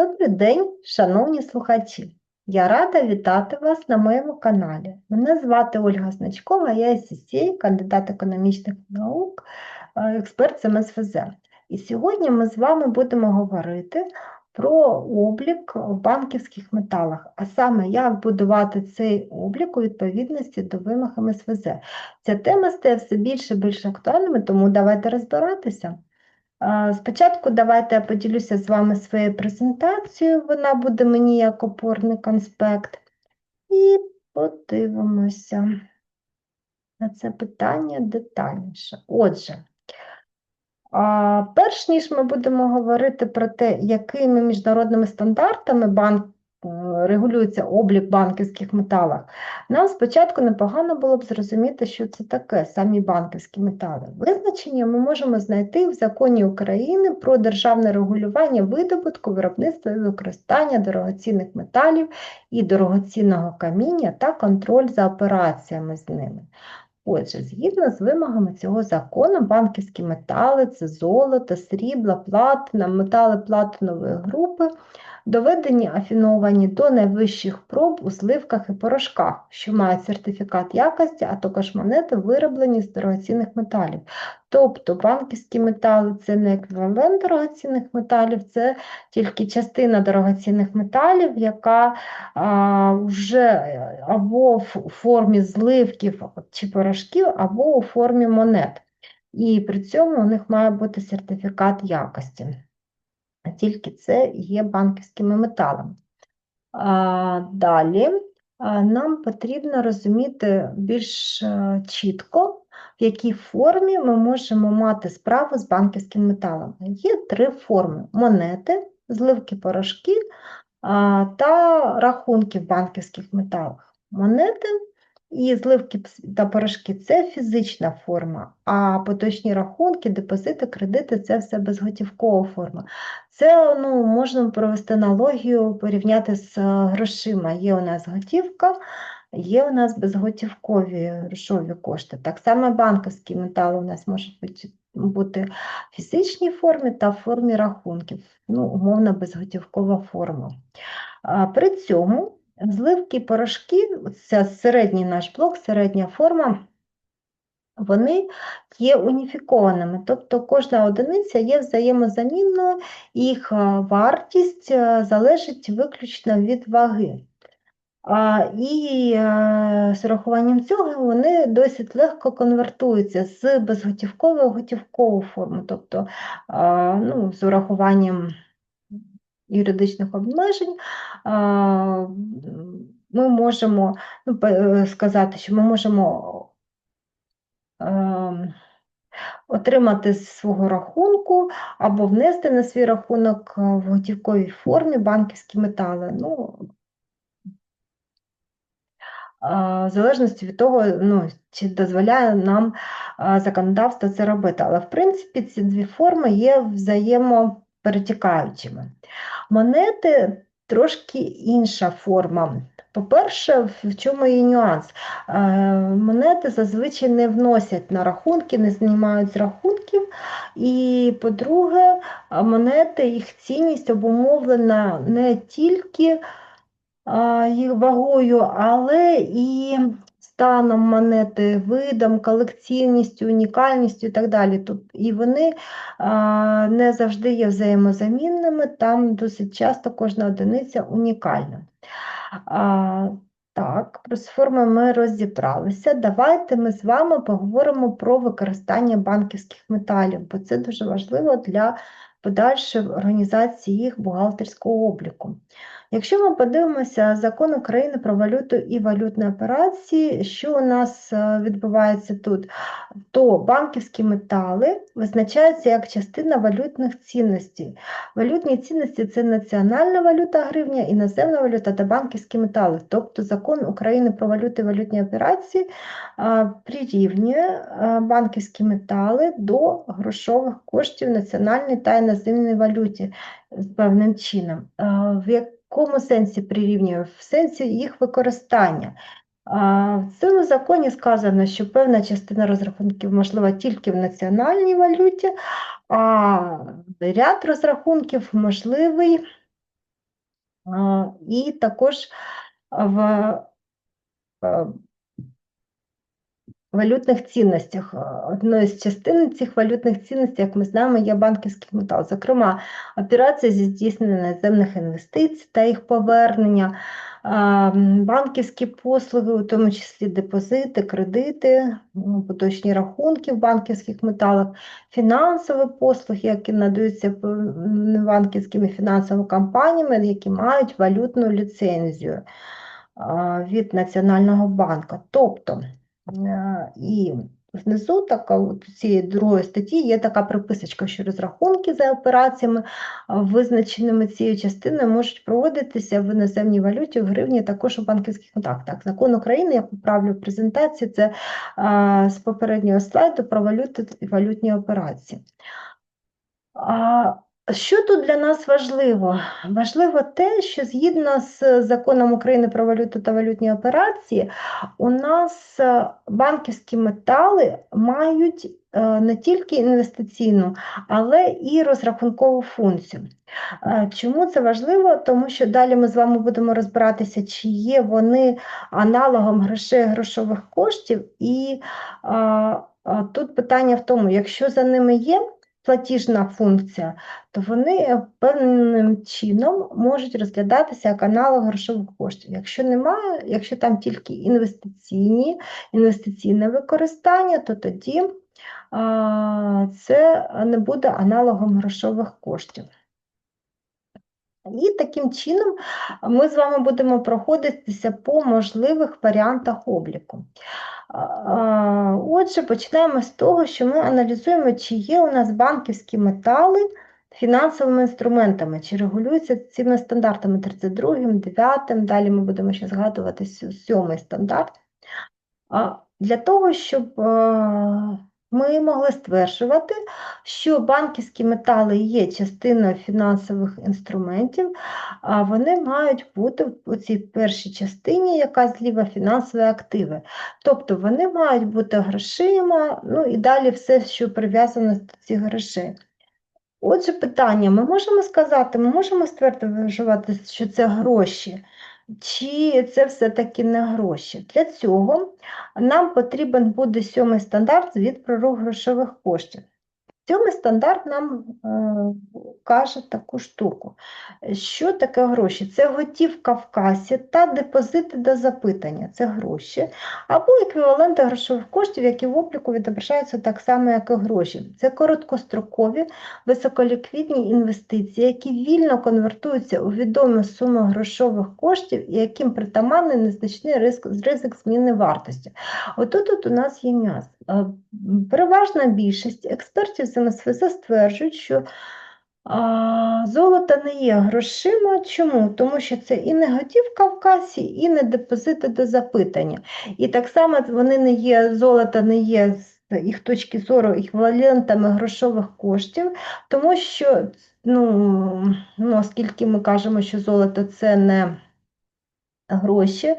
Добрий день, шановні слухачі! Я рада вітати вас на моєму каналі. Мене звати Ольга Значкова, я ССС, кандидат економічних наук, е, експерт з МСФЗ. І сьогодні ми з вами будемо говорити про облік в банківських металах, а саме як будувати цей облік у відповідності до вимог МСФЗ. Ця тема стає все більше і більш актуальною, тому давайте розбиратися. Спочатку давайте я поділюся з вами своєю презентацією, вона буде мені як опорний конспект. І подивимося на це питання детальніше. Отже, перш ніж ми будемо говорити про те, якими міжнародними стандартами банк регулюється облік банківських металів, нам спочатку непогано було б зрозуміти, що це таке самі банківські метали. Визначення ми можемо знайти в законі України про державне регулювання видобутку, виробництва і використання дорогоцінних металів і дорогоцінного каміння та контроль за операціями з ними. Отже, згідно з вимогами цього закону, банківські метали це золото, срібло, платина, метали платинової групи, доведені афіновані до найвищих проб у сливках і порошках, що мають сертифікат якості, а також монети, вироблені з дорогоцінних металів. Тобто банківські метали це не еквівалент дорогоцінних металів, це тільки частина дорогоцінних металів, яка а, вже або в формі зливків чи порошків, або у формі монет. І при цьому у них має бути сертифікат якості. Тільки це є банківськими металами. А, Далі нам потрібно розуміти більш а, чітко, в якій формі ми можемо мати справу з банківським металом. Є три форми: монети, зливки порошки та рахунки в банківських металах. Монети і зливки та порошки це фізична форма, а поточні рахунки, депозити, кредити це все безготівкова форма. Це ну, можна провести аналогію, порівняти з грошима. Є у нас готівка, є у нас безготівкові грошові кошти. Так само банківські метали у нас можуть бути. Бути в фізичній формі та в формі рахунків, ну, умовно безготівкова форма. При цьому Зливки порошки, це середній наш блок, середня форма, вони є уніфікованими, тобто кожна одиниця є взаємозамінною, їх вартість залежить виключно від ваги. І з урахуванням цього вони досить легко конвертуються з безготівкової готівкову форму, тобто ну, з урахуванням юридичних обмежень, ми можемо ну, е, сказати, що ми можемо ем, отримати з свого рахунку або внести на свій рахунок е, в готівковій формі банківські метали. Ну, в залежності від того, ну, чи дозволяє нам законодавство це робити. Але, в принципі, ці дві форми є взаємоперетікаючими. Монети трошки інша форма. По-перше, в чому є нюанс? Е, монети зазвичай не вносять на рахунки, не знімають з рахунків. І, по-друге, монети, їх цінність обумовлена не тільки їх вагою, але і станом монети, видом, колекційністю, унікальністю і так далі. Тут, І вони а, не завжди є взаємозамінними, там досить часто кожна одиниця унікальна. А, так, про форми ми розібралися. Давайте ми з вами поговоримо про використання банківських металів, бо це дуже важливо для подальшої організації їх бухгалтерського обліку. Якщо ми подивимося закон України про валюту і валютні операції, що у нас е, відбувається тут, то банківські метали визначаються як частина валютних цінностей. Валютні цінності це національна валюта гривня, іноземна валюта та банківські метали. Тобто закон України про валюту і валютні операції прирівнює банківські метали до грошових коштів національної та іноземної валюті з певним чином. В якому сенсі прирівнює? В сенсі їх використання. В цьому законі сказано, що певна частина розрахунків можлива тільки в національній валюті, а ряд розрахунків можливий І також в е, валютних цінностях. Одною з частин цих валютних цінностей, як ми знаємо, є банківський метал. Зокрема, операції зі здійснення наземних інвестицій та їх повернення, банківські послуги, у тому числі депозити, кредити, поточні рахунки в банківських металах, фінансові послуги, які надаються банківськими фінансовими компаніями, які мають валютну ліцензію від Національного банку. Тобто, е, і внизу така, цієї другої статті є така приписочка, що розрахунки за операціями, визначеними цією частиною, можуть проводитися в іноземній валюті, в гривні, також у банківських контактах. Закон України, я поправлю в презентації, це а, з попереднього слайду про валюти і валютні операції. А що тут для нас важливо? Важливо те, що згідно з законом України про валюту та валютні операції, у нас е, банківські метали мають е, не тільки інвестиційну, але і розрахункову функцію. Е, Чому це важливо? Тому що далі ми з вами будемо розбиратися, чи є вони аналогом грошей грошових коштів, і а, а, тут питання в тому, якщо за ними є платіжна функція, то вони певним чином можуть розглядатися як аналог грошових коштів. Якщо немає, якщо там тільки інвестиційні, інвестиційне використання, то тоді а, це не буде аналогом грошових коштів. І таким чином ми з вами будемо проходитися по можливих варіантах обліку. Отже, починаємо з того, що ми аналізуємо, чи є у нас банківські метали фінансовими інструментами, чи регулюються цими стандартами 32, 9, далі ми будемо ще згадувати сьо- сьомий стандарт. Для того, щоб е, ми могли стверджувати, що банківські метали є частиною фінансових інструментів, а вони мають бути у цій першій частині, яка зліва фінансові активи. Тобто вони мають бути грошима, ну і далі все, що прив'язано до цих грошей. Отже, питання: ми можемо сказати, ми можемо стверджувати, що це гроші, чи це все-таки не гроші? Для цього нам потрібен буде сьомий стандарт звіт про рух грошових коштів. Сьомий стандарт нам е, каже таку штуку. Що таке гроші? Це готівка в касі та депозити до запитання. Це гроші, або еквіваленти грошових коштів, які в обліку відображаються так само, як і гроші. Це короткострокові, високоліквідні інвестиції, які вільно конвертуються у відомі суми грошових коштів, яким притаманний незначний ризик, ризик зміни вартості. Отут от у нас є м'яз. Е, Переважна більшість експертів МСФЗ стверджують, що а, золото не є грошима. Чому? Тому що це і не готівка в касі, і не депозити до запитання. І так само вони не є, золото не є з їх точки зору еквівалентами грошових коштів, тому що, ну, ну, оскільки ми кажемо, що золото це не гроші,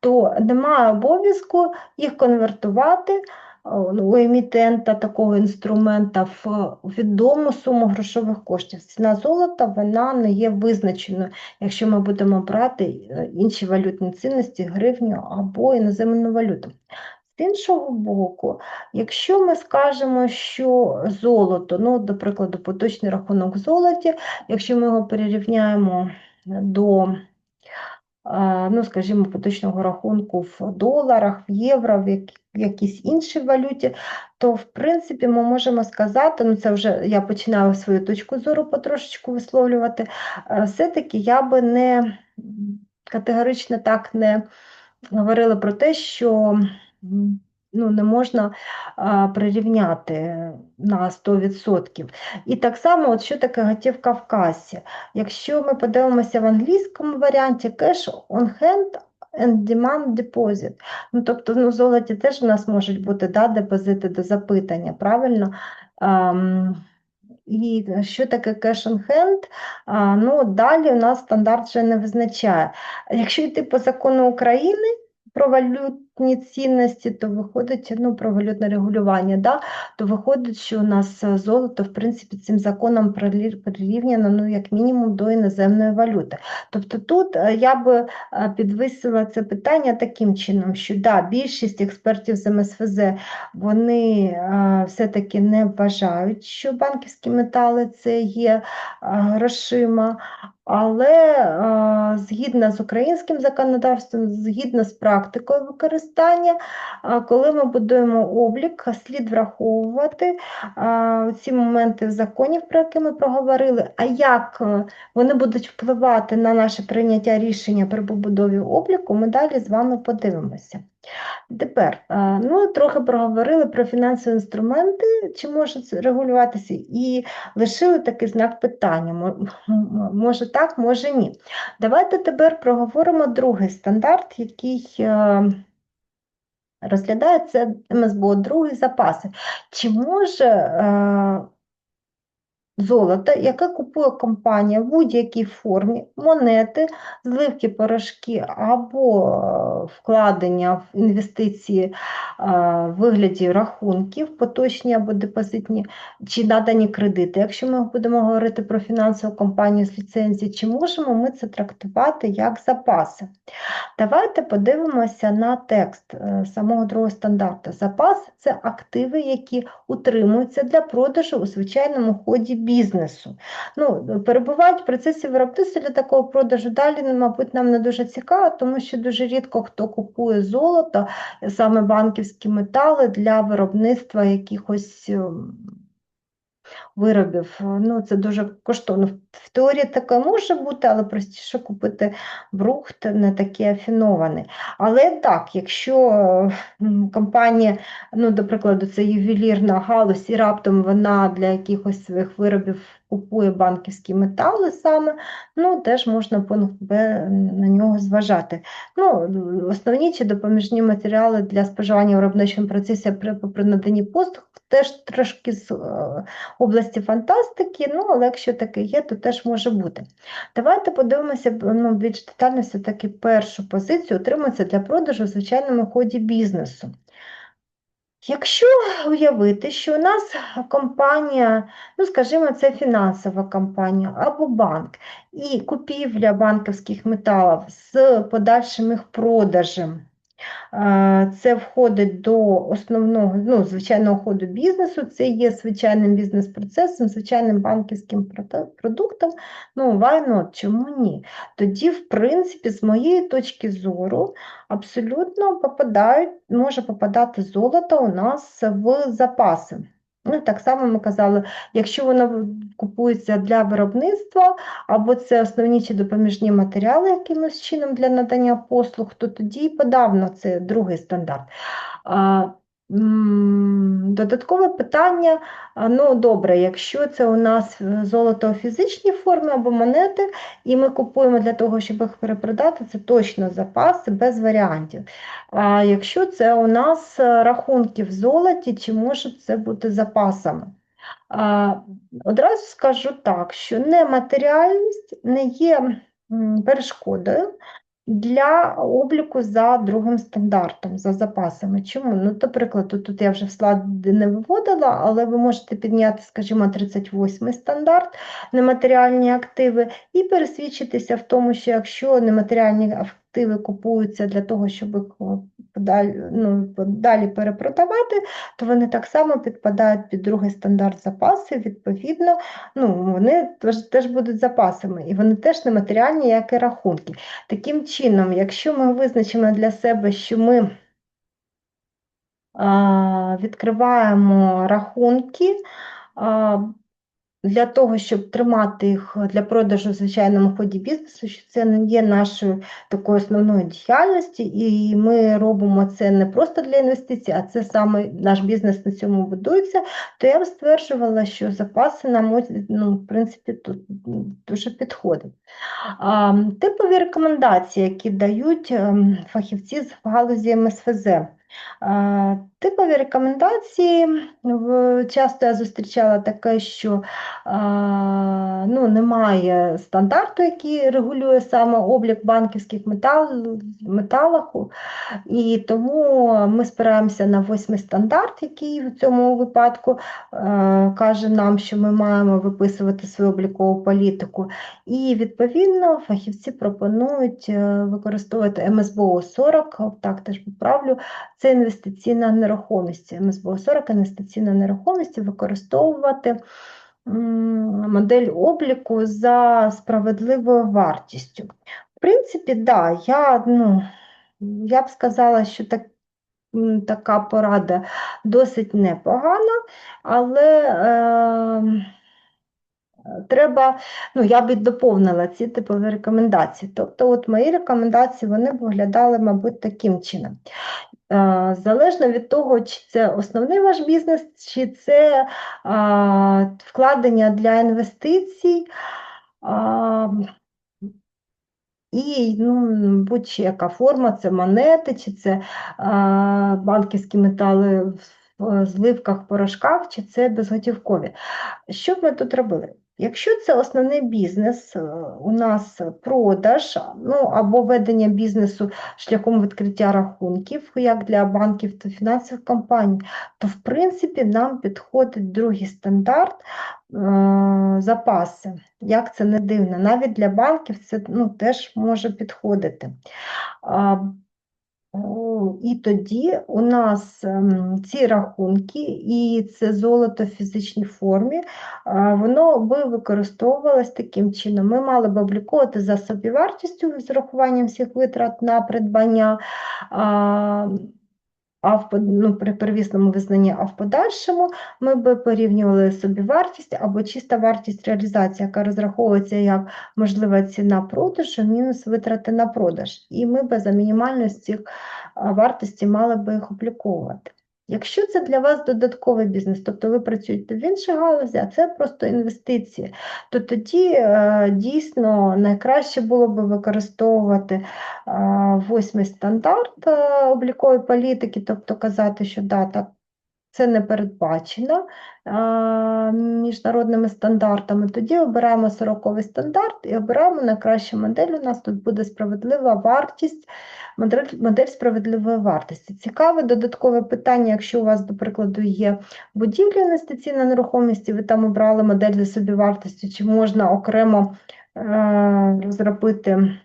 то немає обов'язку їх конвертувати у емітента такого інструмента в відому суму грошових коштів. Ціна золота вона не є визначеною, якщо ми будемо брати е, інші валютні цінності, гривню або іноземну валюту. З іншого боку, якщо ми скажемо, що золото, ну, до прикладу, поточний рахунок в золоті, якщо ми його перерівняємо до ну, скажімо, поточного рахунку в доларах, в євро, в якійсь іншій валюті, то в принципі ми можемо сказати, ну це вже я починаю свою точку зору потрошечку висловлювати, е, все-таки я би не категорично так не говорила про те, що ну, не можна а, прирівняти на 100%. І так само, от що таке готівка в касі? Якщо ми подивимося в англійському варіанті, cash on hand and demand deposit. Ну, тобто, ну, в золоті теж у нас можуть бути да, депозити до запитання, правильно? Ам, і що таке cash on hand? А, ну, далі у нас стандарт вже не визначає. Якщо йти по закону України про валют, валютні цінності, то виходить ну, про валютне регулювання, да, то виходить, що у нас е, золото, в принципі, цим законом прирів- прирівняно, ну, як мінімум, до іноземної валюти. Тобто тут е, я би е, підвисила це питання таким чином, що да, більшість експертів з МСФЗ вони все-таки не вважають, що банківські метали це є грошима, але е, згідно з українським законодавством, згідно з практикою використання, е, коли ми будуємо облік, слід враховувати е, ці моменти законів, про які ми проговорили, а як вони будуть впливати на наше прийняття рішення при побудові обліку, ми далі з вами подивимося. Тепер, е, ну, трохи проговорили про фінансові інструменти, чи може це регулюватися, і лишили такий знак питання. Може так, може ні. Давайте тепер проговоримо другий стандарт, який е, розглядає це МСБО, другий запаси. Чи може золото, яке купує компанія в будь-якій формі, монети, зливки, порошки або е, вкладення в інвестиції е, в вигляді рахунків, поточні або депозитні, чи надані кредити. Якщо ми будемо говорити про фінансову компанію з ліцензії, чи можемо ми це трактувати як запаси? Давайте подивимося на текст е, самого другого стандарту. Запас це активи, які утримуються для продажу у звичайному ході бізнесу. Ну, перебувають в процесі виробництва для такого продажу. Далі, ну, мабуть, нам не дуже цікаво, тому що дуже рідко хто купує золото, саме банківські метали для виробництва якихось. Виробів, ну це дуже коштовно. В теорії таке може бути, але простіше купити брухт не такий афінований. Але так, якщо компанія, ну, до прикладу, це ювелірна галузь, і раптом вона для якихось своїх виробів купує банківські метали саме, ну, теж можна пункт на нього зважати. Ну, основні чи допоміжні матеріали для споживання в виробничому процесі при наданні послуг теж трошки з е, області фантастики, ну, але якщо таке є, то теж може бути. Давайте подивимося ну, більш детально все-таки першу позицію отримується для продажу в звичайному ході бізнесу. Якщо уявити, що у нас компанія, ну скажімо, це фінансова компанія або банк, і купівля банківських металів з подальшим їх продажем, це входить до основного, ну, звичайного ходу бізнесу, це є звичайним бізнес-процесом, звичайним банківським продуктом, ну, why not, чому ні? Тоді, в принципі, з моєї точки зору, абсолютно попадають, може попадати золото у нас в запаси. Ну, так само ми казали, якщо воно купується для виробництва, або це основні чи допоміжні матеріали якимось чином для надання послуг, то тоді подавно це другий стандарт. Додаткове питання, ну добре, якщо це у нас е, золото у фізичній формі або монети, і ми купуємо для того, щоб їх перепродати, це точно запаси без варіантів. А якщо це у нас е, рахунки в золоті, чи може це бути запасами? А, Одразу скажу так, що нематеріальність не є перешкодою для обліку за другим стандартом, за запасами. Чому? Ну, наприклад, тут я вже в слайд не виводила, але ви можете підняти, скажімо, 38 стандарт нематеріальні активи і пересвідчитися в тому, що якщо нематеріальні активи купуються для того, щоб ну, далі перепродавати, то вони так само підпадають під другий стандарт запасів, відповідно, ну, вони теж, будуть запасами, і вони теж нематеріальні, як і рахунки. Таким чином, якщо ми визначимо для себе, що ми а, відкриваємо рахунки а, для того, щоб тримати їх для продажу в звичайному ході бізнесу, що це не є нашою такою основною діяльністю, і ми робимо це не просто для інвестицій, а це саме наш бізнес на цьому будується, то я б стверджувала, що запаси нам ну, в принципі тут дуже підходить. Типові рекомендації, які дають ем, фахівці з галузі МСФЗ. Типові рекомендації часто я зустрічала таке, що ну, немає стандарту, який регулює саме облік банківських метал, металах, і тому ми спираємося на восьмий стандарт, який в цьому випадку каже нам, що ми маємо виписувати свою облікову політику. І відповідно фахівці пропонують е, використовувати МСБО 40, так теж поправлю, це інвестиційна нерухомість. МСБО 40 інвестиційна нерухомість використовувати модель обліку за справедливою вартістю. В принципі, да, я, ну, я б сказала, що так, така порада досить непогана, але е, треба, ну, я б доповнила ці типові рекомендації. Тобто, от мої рекомендації вони виглядали, мабуть, таким чином. Е, залежно від того, чи це основний ваш бізнес, чи це а, вкладення для інвестицій. А, і ну, будь-яка форма, це монети, чи це а, банківські метали в зливках, порошках, чи це безготівкові. Що б ми тут робили? Якщо це основний бізнес, е, у нас продаж ну, або ведення бізнесу шляхом відкриття рахунків, як для банків та фінансових компаній, то в принципі нам підходить другий стандарт е запаси. Як це не дивно, навіть для банків це ну, теж може підходити. І тоді у нас ем, ці рахунки і це золото в фізичній формі, воно би використовувалось таким чином. Ми мали б обліковувати за собівартістю з урахуванням всіх витрат на придбання а в ну, при первісному визнанні, а в подальшому ми би порівнювали собі вартість або чиста вартість реалізації, яка розраховується як можлива ціна продажу мінус витрати на продаж. І ми би за мінімальності вартості мали би їх обліковувати. Якщо це для вас додатковий бізнес, тобто ви працюєте в іншій галузі, а це просто інвестиції, то тоді е, дійсно найкраще було б використовувати е, восьмий стандарт е, облікової політики, тобто казати, що да, так, це не передбачено міжнародними стандартами, тоді обираємо 40 стандарт і обираємо найкращу модель. У нас тут буде справедлива вартість, модель, модель справедливої вартості. Цікаве додаткове питання, якщо у вас, до прикладу, є будівля інвестиційна нерухомість, і ви там обрали модель за собівартістю, чи можна окремо е, розробити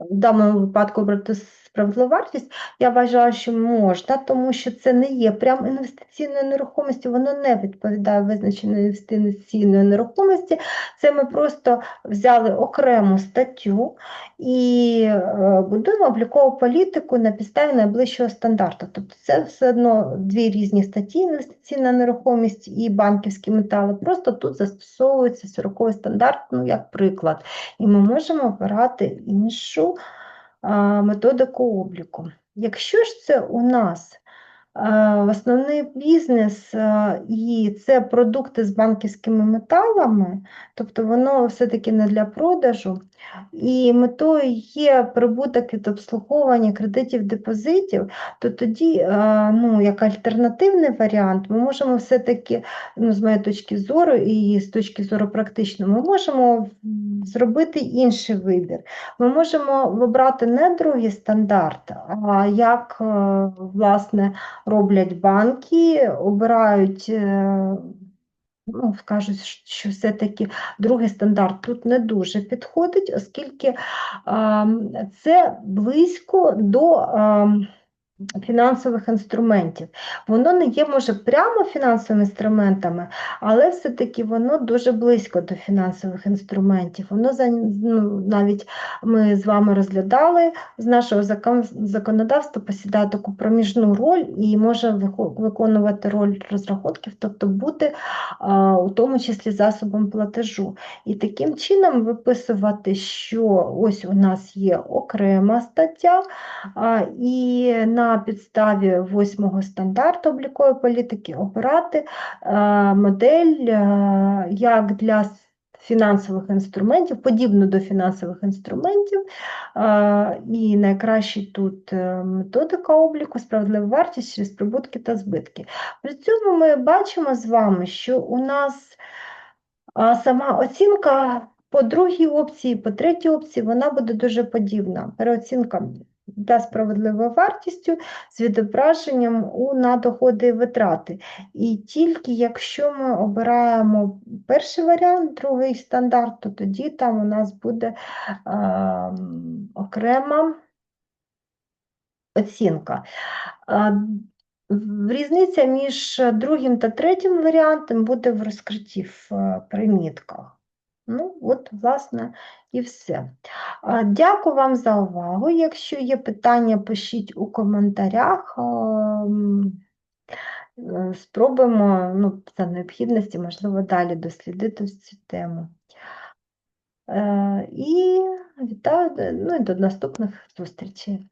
в даному випадку обрати справедливу вартість, я вважаю, що можна, тому що це не є прям інвестиційною нерухомістю, воно не відповідає визначеної інвестиційної нерухомості. Це ми просто взяли окрему статтю і е, будуємо облікову політику на підставі найближчого стандарту. Тобто це все одно дві різні статті: інвестиційна нерухомість і банківські метали. Просто тут застосовується 40 стандарт, ну як приклад. І ми можемо обирати іншу методику обліку. Якщо ж це у нас Основний бізнес і це продукти з банківськими металами, тобто воно все-таки не для продажу, і метою є прибуток від обслуговування кредитів депозитів, то тоді, ну, як альтернативний варіант, ми можемо все-таки, ну, з моєї точки зору, і з точки зору практично, ми можемо зробити інший вибір. Ми можемо вибрати не другий стандарт, а як, е, власне, роблять банки, обирають, е, ну, кажуть, що все-таки другий стандарт тут не дуже підходить, оскільки це близько до фінансових інструментів. Воно не є, може, прямо фінансовими інструментами, але все-таки воно дуже близько до фінансових інструментів. Воно ну, навіть ми з вами розглядали з нашого законодавства, посідає таку проміжну роль і може виконувати роль розрахунків, тобто бути у тому числі засобом платежу. І таким чином виписувати, що ось у нас є окрема стаття, і на на підставі восьмого стандарту облікової політики обирати е, модель е, як для фінансових інструментів, подібну до фінансових інструментів, е, і найкращий тут методика обліку, справедлива вартість через прибутки та збитки. При цьому ми бачимо з вами, що у нас сама оцінка по другій опції, по третій опції, вона буде дуже подібна. Переоцінка за справедливою вартістю з відображенням у на доходи і витрати. І тільки якщо ми обираємо перший варіант, другий стандарт, то тоді там у нас буде ем, окрема оцінка. Різниця між другим та третім варіантом буде в розкритті в е, примітках. Ну, от, власне, і все. Дякую вам за увагу. Якщо є питання, пишіть у коментарях. ем, е, Спробуємо, ну, за необхідності, можливо, далі дослідити цю тему. Е, І вітаю, ну і до наступних зустрічей.